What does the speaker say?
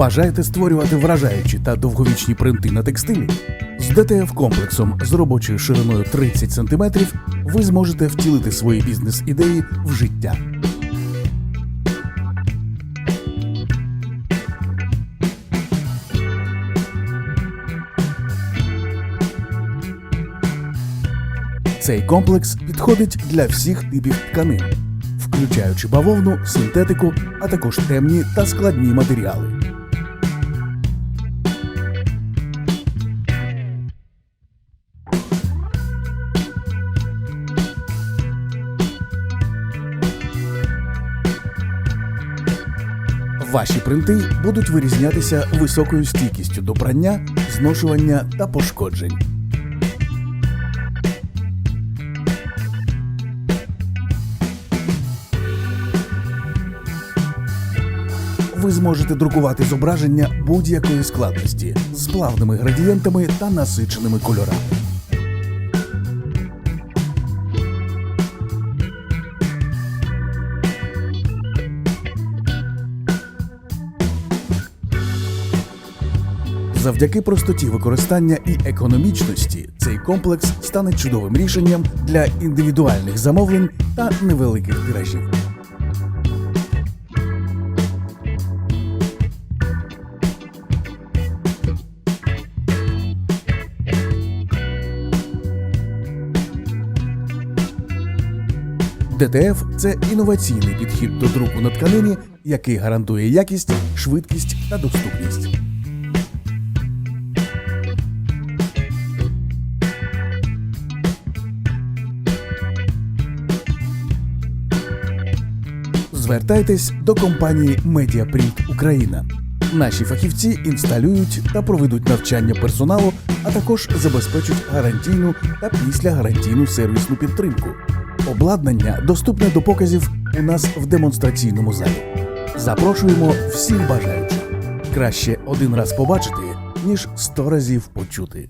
Бажаєте створювати вражаючі та довговічні принти на текстилі? З ДТФ комплексом з робочою шириною 30 см ви зможете втілити свої бізнес-ідеї в життя. Цей комплекс підходить для всіх типів тканин, включаючи бавовну, синтетику, а також темні та складні матеріали. Ваші принти будуть вирізнятися високою стійкістю до прання, зношування та пошкоджень. ви зможете друкувати зображення будь-якої складності з плавними градієнтами та насиченими кольорами. Завдяки простоті використання і економічності цей комплекс стане чудовим рішенням для індивідуальних замовлень та невеликих тиражів. ДТФ це інноваційний підхід до друку на тканині, який гарантує якість, швидкість та доступність. Звертайтесь до компанії Mediaprint Україна. Наші фахівці інсталюють та проведуть навчання персоналу, а також забезпечать гарантійну та післягарантійну сервісну підтримку. Обладнання доступне до показів у нас в демонстраційному залі. Запрошуємо всіх бажаючих. Краще один раз побачити, ніж сто разів почути.